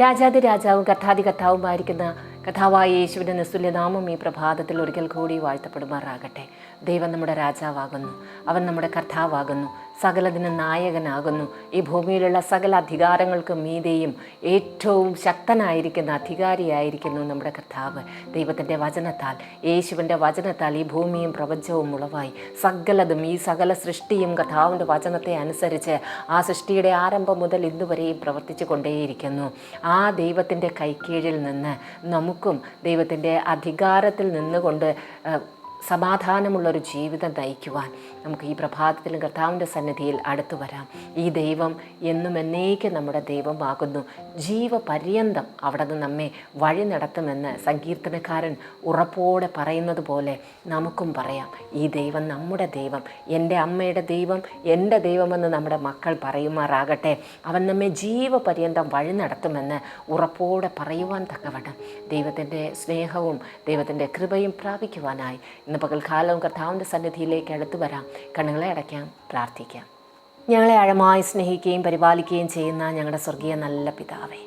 രാജാതി രാജാവും കഥാതി കഥാവുമായിരിക്കുന്ന കഥാവായ യേശുവിന്റെ നിസ്തുല്യനാമം ഈ പ്രഭാതത്തിൽ ഒരിക്കൽ കൂടി വാഴ്ത്തപ്പെടുമാറാകട്ടെ. ദൈവം നമ്മുടെ രാജാവാകുന്നു. അവൻ നമ്മുടെ കർത്താവാകുന്നു. സകലതിന് നായകനാകുന്നു. ഈ ഭൂമിയിലുള്ള സകല അധികാരങ്ങൾക്കും മീതെയും ഏറ്റവും ശക്തനായിരിക്കുന്ന അധികാരിയായിരിക്കുന്നു നമ്മുടെ കർത്താവ്. ദൈവത്തിന്റെ വചനത്താൽ യേശുവിന്റെ വചനത്താൽ ഈ ഭൂമിയും പ്രപഞ്ചവും ഉളവായി. സകലതും ഈ സകല സൃഷ്ടിയും കഥാവിന്റെ വചനത്തെ അനുസരിച്ച് ആ സൃഷ്ടിയുടെ ആരംഭം മുതൽ ഇന്നുവരെയും പ്രവർത്തിച്ചു കൊണ്ടേയിരിക്കുന്നു ആ ദൈവത്തിന്റെ കൈക്കീഴിൽ നിന്ന് നമുക്കും ദൈവത്തിന്റെ അധികാരത്തിൽ നിന്നുകൊണ്ട് സമാധാനമുള്ളൊരു ജീവിതം നയിക്കുവാൻ നമുക്ക് ഈ പ്രഭാതത്തിലും കർത്താവിന്റെ സന്നിധിയിൽ അടുത്തു വരാം. ഈ ദൈവം എന്നും എന്നേക്കും നമ്മുടെ ദൈവമാകുന്നു. ജീവപര്യന്തം അവിടെ നിന്ന് നമ്മെ വഴി നടത്തുമെന്ന് സങ്കീർത്തനക്കാരൻ ഉറപ്പോടെ പറയുന്നത് പോലെ നമുക്കും പറയാം. ഈ ദൈവം നമ്മുടെ ദൈവം എന്റെ അമ്മയുടെ ദൈവം എന്റെ ദൈവമെന്ന് നമ്മുടെ മക്കൾ പറയുമാറാകട്ടെ. അവൻ നമ്മെ ജീവപര്യന്തം വഴി നടത്തുമെന്ന് ഉറപ്പോടെ പറയുവാൻ തക്കവണ്ണം ദൈവത്തിന്റെ സ്നേഹവും ദൈവത്തിന്റെ കൃപയും പ്രാപിക്കുവാനായി ഇന്ന് പകൽക്കാലവും കർത്താവിന്റെ സന്നിധിയിലേക്ക് അടുത്തു വരാം. കണ്ണുകളെ അടയ്ക്കാം പ്രാർത്ഥിക്കാം. ഞങ്ങളെ ആഴമായി സ്നേഹിക്കുകയും പരിപാലിക്കുകയും ചെയ്യുന്ന ഞങ്ങളുടെ സ്വർഗീയ നല്ല പിതാവേ.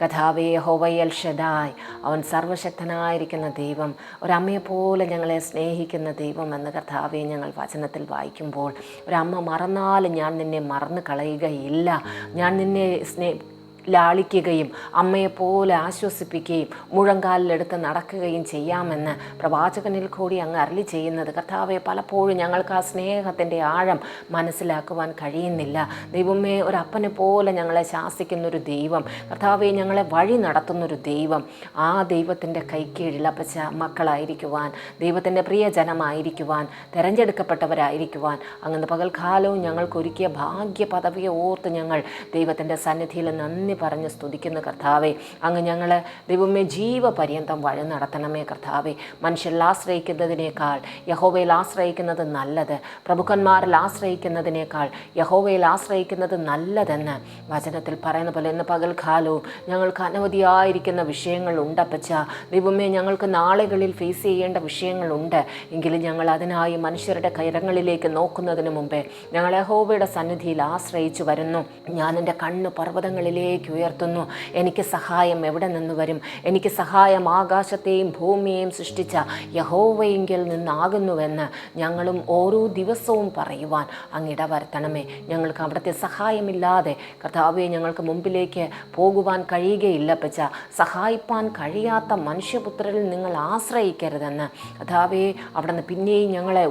കഥാവേ ഹോവയൽ ഷെദായ് അവൻ സർവശക്തനായിരിക്കുന്ന ദൈവം ഒരമ്മയെപ്പോലെ ഞങ്ങളെ സ്നേഹിക്കുന്ന ദൈവം എന്ന കഥാവെ ഞങ്ങൾ വചനത്തിൽ വായിക്കുമ്പോൾ ഒരമ്മ മറന്നാലും ഞാൻ നിന്നെ മറന്നു കളയുകയില്ല. ഞാൻ നിന്നെ സ്നേ ലാളിക്കുകയും അമ്മയെപ്പോലെ ആശ്വസിപ്പിക്കുകയും മുഴങ്കാലിലെടുത്ത് നടക്കുകയും ചെയ്യാമെന്ന് പ്രവാചകനിൽ കൂടി അങ്ങ് അരളി ചെയ്യുന്നത്. കർത്താവെ പലപ്പോഴും ഞങ്ങൾക്ക് ആ സ്നേഹത്തിന്റെ ആഴം മനസ്സിലാക്കുവാൻ കഴിയുന്നില്ല. ദൈവമേ ഒരപ്പനെ പോലെ ഞങ്ങളെ ശാസിക്കുന്നൊരു ദൈവം കർത്താവെ ഞങ്ങളെ വഴി നടത്തുന്നൊരു ദൈവം ആ ദൈവത്തിന്റെ കൈക്കീഴിൽ അപ്പച്ച മക്കളായിരിക്കുവാൻ ദൈവത്തിന്റെ പ്രിയജനമായിരിക്കുവാൻ തിരഞ്ഞെടുക്കപ്പെട്ടവരായിരിക്കുവാൻ അങ്ങനെ പകൽക്കാലവും ഞങ്ങൾക്കൊരുക്കിയ ഭാഗ്യ പദവിയെ ഓർത്ത് ഞങ്ങൾ ദൈവത്തിന്റെ സന്നിധിയിൽ നന്ദി പറഞ്ഞ് സ്തുതിക്കുന്ന കർത്താവെ അങ്ങ് ഞങ്ങളെ ദൈവമേ ജീവപര്യന്തം വഴി നടത്തണമേ കർത്താവെ. മനുഷ്യരിൽ ആശ്രയിക്കുന്നതിനേക്കാൾ യഹോവയിൽ ആശ്രയിക്കുന്നത് നല്ലത് പ്രഭുക്കന്മാരിൽ ആശ്രയിക്കുന്നതിനേക്കാൾ യഹോവയിൽ ആശ്രയിക്കുന്നത് നല്ലതെന്ന് വചനത്തിൽ പറയുന്ന പോലെ ഇന്ന് പകൽക്കാലവും ഞങ്ങൾക്ക് അനവധിയായിരിക്കുന്ന വിഷയങ്ങൾ ഉണ്ടപ്പച്ച ദൈവമേ ഞങ്ങൾക്ക് നാളുകളിൽ ഫേസ് ചെയ്യേണ്ട വിഷയങ്ങളുണ്ട് എങ്കിലും ഞങ്ങൾ അതിനായി മനുഷ്യരുടെ കൈരങ്ങളിലേക്ക് നോക്കുന്നതിന് മുമ്പേ ഞങ്ങൾ യഹോവയുടെ സന്നിധിയിൽ ആശ്രയിച്ചു വരുന്നു. ഞാൻ എന്റെ കണ്ണ് പർവതങ്ങളിലേക്ക് ഉയർത്തുന്നു. എനിക്ക് സഹായം എവിടെ നിന്ന് വരും? എനിക്ക് സഹായം ആകാശത്തെയും ഭൂമിയെയും സൃഷ്ടിച്ച യഹോവയെങ്കിൽ നിന്നാകുന്നുവെന്ന് ഞങ്ങളും ഓരോ ദിവസവും പറയുവാൻ അങ്ങിട വരുത്തണമേ ഞങ്ങൾക്ക് അവിടുത്തെ സഹായമില്ലാതെ കർത്താവെ ഞങ്ങൾക്ക് മുമ്പിലേക്ക് പോകുവാൻ കഴിയുകയില്ല പച്ച സഹായിപ്പാൻ കഴിയാത്ത മനുഷ്യപുത്രരിൽ നിങ്ങൾ ആശ്രയിക്കരുതെന്ന്. കഥാവേ അവിടുന്ന് പിന്നെയും ഞങ്ങളെ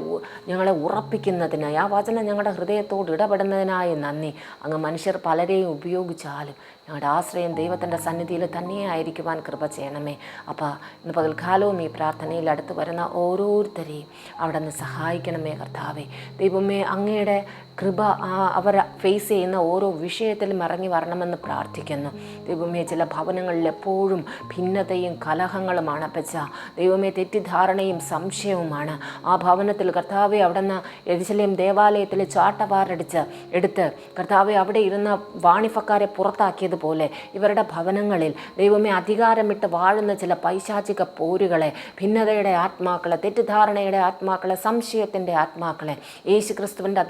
ഞങ്ങളെ ഉറപ്പിക്കുന്നതിനായി ആ വചനം ഞങ്ങളുടെ ഹൃദയത്തോട് ഇടപെടുന്നതിനായി നന്ദി. അങ്ങ് മനുഷ്യർ പലരെയും ഉപയോഗിച്ചാലും ഞങ്ങളുടെ ആശ്രയം ദൈവത്തിന്റെ സന്നിധിയിൽ തന്നെ ആയിരിക്കുവാൻ കൃപ ചെയ്യണമേ. അപ്പോൾ ഇന്ന് പകൽക്കാലവും ഈ പ്രാർത്ഥനയിൽ അടുത്ത് വരുന്ന ഓരോരുത്തരെയും അവിടെ നിന്ന് സഹായിക്കണമേ കർത്താവേ. ദൈവമേ അങ്ങയുടെ കൃപ ആ അവർ ഫേസ് ചെയ്യുന്ന ഓരോ വിഷയത്തിലും ഇറങ്ങി വരണമെന്ന് പ്രാർത്ഥിക്കുന്നു. ദൈവമേ ചില ഭവനങ്ങളിൽ എപ്പോഴും ഭിന്നതയും കലഹങ്ങളുമാണ് അപ്പച്ച. ദൈവമേ തെറ്റിദ്ധാരണയും സംശയവുമാണ്. ആ ഭവനത്തിൽ കർത്താവെ അവിടെ നിന്ന് എരിശലേം ദേവാലയത്തിൽ ചാട്ടവാറടിച്ച് എടുത്ത് കർത്താവെ അവിടെ ഇരുന്ന വാണിഫക്കാരെ പുറത്താക്കിയതുപോലെ ഇവരുടെ ഭവനങ്ങളിൽ ദൈവമേ അധികാരമിട്ട് വാഴുന്ന ചില പൈശാചിക പോരുകളെ ഭിന്നതയുടെ ആത്മാക്കളെ തെറ്റിദ്ധാരണയുടെ ആത്മാക്കളെ സംശയത്തിന്റെ ആത്മാക്കളെ യേശു ക്രിസ്തുവിന്റെ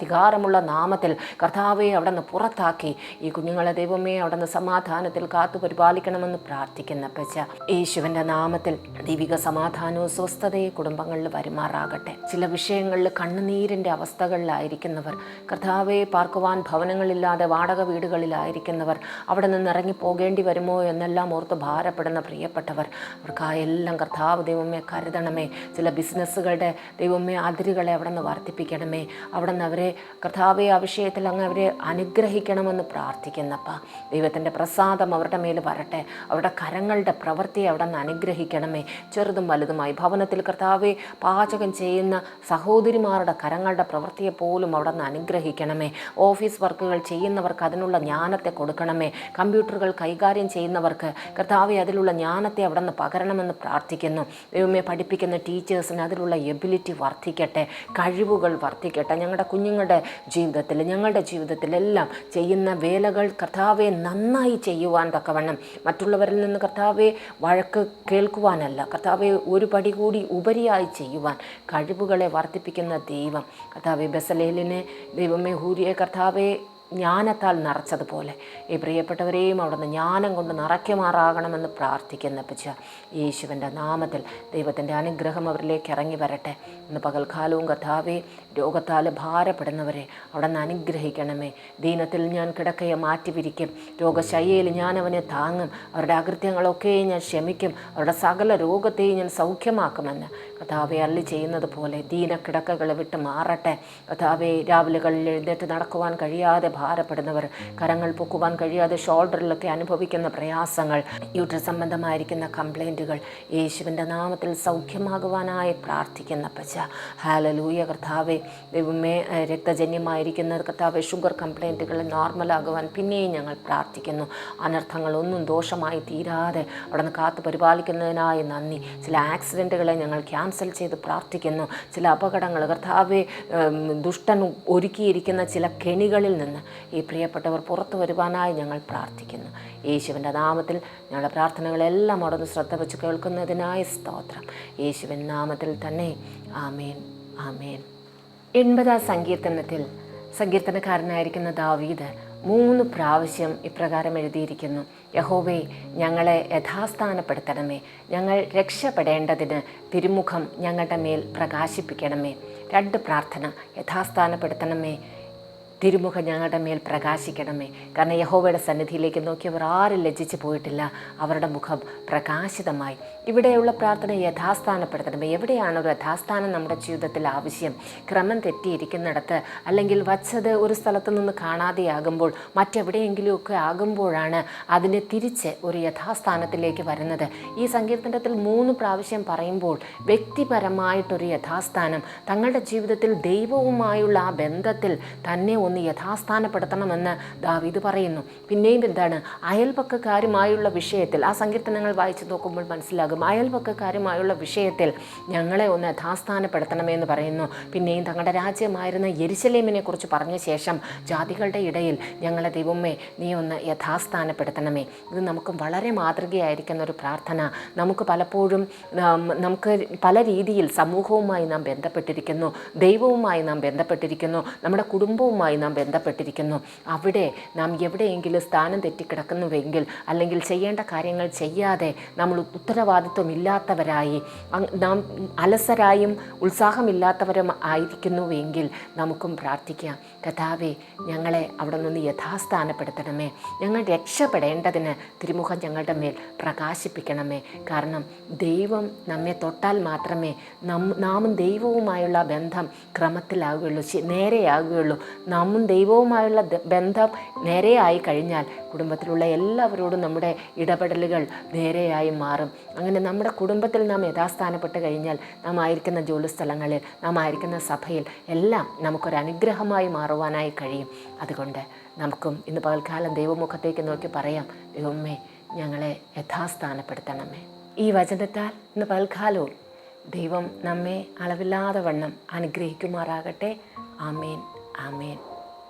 അധികാരമുള്ള നാമത്തിൽ കർത്താവെ അവിടെ നിന്ന് പുറത്താക്കി. ഈ കുഞ്ഞുങ്ങളെ ദൈവമേ അവിടെ നിന്ന് സമാധാനത്തിൽ കാത്തു പരിപാലിക്കണമെന്ന് പ്രാർത്ഥിക്കുന്ന പച്ച യേശുവിന്റെ നാമത്തിൽ ദൈവിക സമാധാനവും സ്വസ്ഥതയും കുടുംബങ്ങളിൽ വരുമാറാകട്ടെ. ചില വിഷയങ്ങളിൽ കണ്ണുനീരിന്റെ അവസ്ഥകളിലായിരിക്കുന്നവർ കർത്താവെ പാർക്കുവാൻ ഭവനങ്ങളില്ലാതെ വാടക വീടുകളിലായിരിക്കുന്നവർ അവിടെ നിന്ന് ഇറങ്ങി പോകേണ്ടി വരുമോ എന്നെല്ലാം ഓർത്ത് ഭാരപ്പെടുന്ന പ്രിയപ്പെട്ടവർ അവർക്കായെല്ലാം കർത്താവ് ദൈവമേ കരുതണമേ. ചില ബിസിനസ്സുകളുടെ ദൈവമേ അതിരുകളെ അവിടെ നിന്ന് വർദ്ധിപ്പിക്കണമേ. അവിടെ നിന്ന് അവരെ കർത്താവെ ആ വിഷയത്തിൽ അങ്ങ് അവരെ അനുഗ്രഹിക്കണമെന്ന് പ്രാർത്ഥിക്കുന്നപ്പ. ദൈവത്തിന്റെ പ്രസാദം അവരുടെ മേൽ വരട്ടെ. അവരുടെ കരങ്ങളുടെ പ്രവൃത്തിയെ അവിടെ നിന്ന് അനുഗ്രഹിക്കണമേ. ചെറുതും വലുതുമായി ഭവനത്തിൽ കർത്താവെ പാചകം ചെയ്യുന്ന സഹോദരിമാരുടെ കരങ്ങളുടെ പ്രവൃത്തിയെ പോലും അവിടെ നിന്ന് അനുഗ്രഹിക്കണമേ. ഓഫീസ് വർക്കുകൾ ചെയ്യുന്നവർക്ക് അതിനുള്ള ജ്ഞാനത്തെ കൊടുക്കണമേ. കമ്പ്യൂട്ടറുകൾ കൈകാര്യം ചെയ്യുന്നവർക്ക് കർത്താവെ അതിലുള്ള ജ്ഞാനത്തെ അവിടെ നിന്ന് പകരണമെന്ന് പ്രാർത്ഥിക്കുന്നു. ദൈവമേ പഠിപ്പിക്കുന്ന ടീച്ചേഴ്സിന് അതിലുള്ള എബിലിറ്റി വർദ്ധിക്കട്ടെ. കഴിവുകൾ വർദ്ധിക്കട്ടെ. ഞങ്ങളുടെ കുഞ്ഞുങ്ങളുടെ ജീവിതത്തിൽ ഞങ്ങളുടെ ജീവിതത്തിലെല്ലാം ചെയ്യുന്ന വേലകൾ കർത്താവെ നന്നായി ചെയ്യുവാൻ തക്കവണ്ണം. മറ്റുള്ളവരിൽ നിന്ന് കർത്താവെ വഴക്ക് കേൾക്കുവാനല്ല കർത്താവെ ഒരു പടി കൂടി ഉപരിയായി ചെയ്യുവാൻ കഴിവുകളെ വർദ്ധിപ്പിക്കുന്ന ദൈവം. കർത്താവെ ബസലേലിനെ ദൈവമേ ഹൂരിയെ കർത്താവെ ജ്ഞാനത്താൽ നിറച്ചതുപോലെ. ഈ പ്രിയപ്പെട്ടവരെയും അവിടുന്ന് ജ്ഞാനം കൊണ്ട് നിറയ്ക്കുമാറാകണമെന്ന് പ്രാർത്ഥിക്കുന്ന പച്ച യേശുവിന്റെ നാമത്തിൽ ദൈവത്തിന്റെ അനുഗ്രഹം അവരിലേക്ക് ഇറങ്ങി വരട്ടെ. ഇന്ന് പകൽക്കാലവും കഥാവേ രോഗത്താൽ ഭാരപ്പെടുന്നവരെ അവിടെ നിന്ന് അനുഗ്രഹിക്കണമേ. ദീനത്തിൽ ഞാൻ കിടക്കയെ മാറ്റിപിരിക്കും രോഗശയ്യയിൽ ഞാൻ അവനെ താങ്ങും. അവരുടെ അകൃത്യങ്ങളൊക്കെ ഞാൻ ക്ഷമിക്കും. അവരുടെ സകല രോഗത്തെയും ഞാൻ സൗഖ്യമാക്കുമെന്ന് കഥാവെ അള്ളി ചെയ്യുന്നത് പോലെ ദീനക്കിടക്കകളെ വിട്ട് മാറട്ടെ. കഥാവെ രാവിലെകളിൽ എഴുന്നേറ്റ് നടക്കുവാൻ കഴിയാതെ ഭാരപ്പെടുന്നവർ കരങ്ങൾ പൊക്കുവാൻ കഴിയാതെ ഷോൾഡറിലൊക്കെ അനുഭവിക്കുന്ന പ്രയാസങ്ങൾ യൂട്ര സംബന്ധമായിരിക്കുന്ന കംപ്ലൈന്റുകൾ യേശുവിന്റെ നാമത്തിൽ സൗഖ്യമാകുവാനായി പ്രാർത്ഥിക്കുന്ന പച്ച ഹാലലൂയ കർത്താവെ ദൈവമേ രക്തജന്യമായിരിക്കുന്ന കർത്താവെ ഷുഗർ കംപ്ലൈന്റുകൾ നോർമലാകുവാൻ പിന്നെയും ഞങ്ങൾ പ്രാർത്ഥിക്കുന്നു. അനർത്ഥങ്ങളൊന്നും ദോഷമായി തീരാതെ അവിടെ നിന്ന് കാത്തു പരിപാലിക്കുന്നതിനായി നന്ദി. ചില ആക്സിഡന്റുകളെ ഞങ്ങൾ ക്യാൻസൽ ചെയ്ത് പ്രാർത്ഥിക്കുന്നു. ചില അപകടങ്ങൾ കർത്താവെ ദുഷ്ടൻ ഒരുക്കിയിരിക്കുന്ന ചില കെണികളിൽ നിന്ന് ഈ പ്രിയപ്പെട്ടവർ പുറത്തു വരുവാനായി ഞങ്ങൾ പ്രാർത്ഥിക്കുന്നു. യേശുവിന്റെ നാമത്തിൽ ഞങ്ങളുടെ പ്രാർത്ഥനകളെല്ലാം അവിടുന്ന് ശ്രദ്ധ വെച്ച് കേൾക്കുന്നതിനായി സ്തോത്രം. യേശുവിൻ നാമത്തിൽ തന്നെ. ആമേൻ. ആമേൻ. എൺപതാം സങ്കീർത്തനത്തിൽ സങ്കീർത്തനക്കാരനായിരിക്കുന്ന ദാവീദ് മൂന്ന് പ്രാവശ്യം ഇപ്രകാരം എഴുതിയിരിക്കുന്നു. യഹോവേ ഞങ്ങളെ യഥാസ്ഥാനപ്പെടുത്തണമേ. ഞങ്ങൾ രക്ഷപ്പെടേണ്ടതിന് തിരുമുഖം ഞങ്ങളുടെ മേൽ പ്രകാശിപ്പിക്കണമേ. രണ്ട് പ്രാർത്ഥന യഥാസ്ഥാനപ്പെടുത്തണമേ. തിരുമുഖം ഞങ്ങളുടെ മേൽ പ്രകാശിക്കണമേ. കാരണം യഹോവയുടെ സന്നിധിയിലേക്ക് നോക്കിയവർ ആരും ലജ്ജിച്ചു പോയിട്ടില്ല. അവരുടെ മുഖം പ്രകാശിതമായി. ഇവിടെയുള്ള പ്രാർത്ഥന യഥാസ്ഥാനപ്പെടുത്തണമേ. എവിടെയാണ് ഒരു യഥാസ്ഥാനം നമ്മുടെ ജീവിതത്തിൽ ആവശ്യം. ക്രമം തെറ്റിയിരിക്കുന്നിടത്ത് അല്ലെങ്കിൽ വച്ചത് ഒരു സ്ഥലത്ത് നിന്ന് കാണാതെയാകുമ്പോൾ മറ്റെവിടെയെങ്കിലുമൊക്കെ ആകുമ്പോഴാണ് അതിനെ തിരിച്ച് ഒരു യഥാസ്ഥാനത്തിലേക്ക് വരുന്നത്. ഈ സങ്കീർത്തനത്തിൽ മൂന്ന് പ്രാവശ്യം പറയുമ്പോൾ വ്യക്തിപരമായിട്ടൊരു യഥാസ്ഥാനം തങ്ങളുടെ ജീവിതത്തിൽ ദൈവവുമായുള്ള ആ ബന്ധത്തിൽ തന്നെ ഒന്ന് യഥാസ്ഥാനപ്പെടുത്തണമെന്ന് ദാവീദ് പറയുന്നു. പിന്നെയും എന്താണ്? അയൽപക്കക്കാരുമായുള്ള വിഷയത്തിൽ ആ സങ്കീർത്തനങ്ങൾ വായിച്ചു നോക്കുമ്പോൾ മനസ്സിലാകും. അയൽപക്കക്കാരുമായുള്ള വിഷയത്തിൽ ഞങ്ങളെ ഒന്ന് യഥാസ്ഥാനപ്പെടുത്തണമെന്ന് പറയുന്നു. പിന്നെയും തങ്ങളുടെ രാജ്യമായിരുന്ന യരിശലേമിനെ കുറിച്ച് പറഞ്ഞ ശേഷം ജാതികളുടെ ഇടയിൽ ഞങ്ങളെ ദൈവമേ നീ ഒന്ന് യഥാസ്ഥാനപ്പെടുത്തണമേ. ഇത് നമുക്ക് വളരെ മാതൃകയായിരിക്കുന്ന ഒരു പ്രാർത്ഥന. നമുക്ക് പലപ്പോഴും നമുക്ക് പല രീതിയിൽ സമൂഹവുമായി നാം ബന്ധപ്പെട്ടിരിക്കുന്നു ദൈവവുമായി നാം ബന്ധപ്പെട്ടിരിക്കുന്നു നമ്മുടെ കുടുംബവുമായി നാം ബന്ധപ്പെട്ടിരിക്കുന്നു. അവിടെ നാം എവിടെയെങ്കിലും സ്ഥാനം തെറ്റിക്കിടക്കുന്നുവെങ്കിൽ അല്ലെങ്കിൽ ചെയ്യേണ്ട കാര്യങ്ങൾ ചെയ്യാതെ നമ്മൾ ഉത്തരവാദിത്വമില്ലാത്തവരായി നാം അലസരായും ഉത്സാഹമില്ലാത്തവരും ആയിരിക്കുന്നുവെങ്കിൽ നമുക്കും പ്രാർത്ഥിക്കാം. കഥാവെ ഞങ്ങളെ അവിടെ നിന്ന് യഥാസ്ഥാനപ്പെടുത്തണമേ. ഞങ്ങൾ രക്ഷപ്പെടേണ്ടതിന് തിരുമുഖം ഞങ്ങളുടെ മേൽ പ്രകാശിപ്പിക്കണമേ. കാരണം ദൈവം നമ്മെ തൊട്ടാൽ മാത്രമേ നം നാമും ദൈവവുമായുള്ള ബന്ധം ക്രമത്തിലാകുകയുള്ളൂ നേരെയാകുകയുള്ളൂ. നേരെയാകുകയുള്ളൂ നാമും ദൈവവുമായുള്ള ബന്ധം നേരെയായി കഴിഞ്ഞാൽ കുടുംബത്തിലുള്ള എല്ലാവരോടും നമ്മുടെ ഇടപെടലുകൾ നേരെയായി മാറും. അങ്ങനെ നമ്മുടെ കുടുംബത്തിൽ നാം യഥാസ്ഥാനപ്പെട്ട് കഴിഞ്ഞാൽ നാം ആയിരിക്കുന്ന ജോലിസ്ഥലങ്ങളിൽ നാം ആയിരിക്കുന്ന സഭയിൽ എല്ലാം നമുക്കൊരു അനുഗ്രഹമായി മാറുവാനായി കഴിയും. അതുകൊണ്ട് നമുക്കും ഇന്ന് പകൽക്കാലം ദൈവമുഖത്തേക്ക് നോക്കി പറയാം ദൈവമേ ഞങ്ങളെ യഥാസ്ഥാനപ്പെടുത്തണമേ. ഈ വചനത്താൽ ഇന്ന് പകൽക്കാലവും ദൈവം നമ്മെ അളവില്ലാതെ വണ്ണം അനുഗ്രഹിക്കുമാറാകട്ടെ. ആമേൻ ആമേൻ.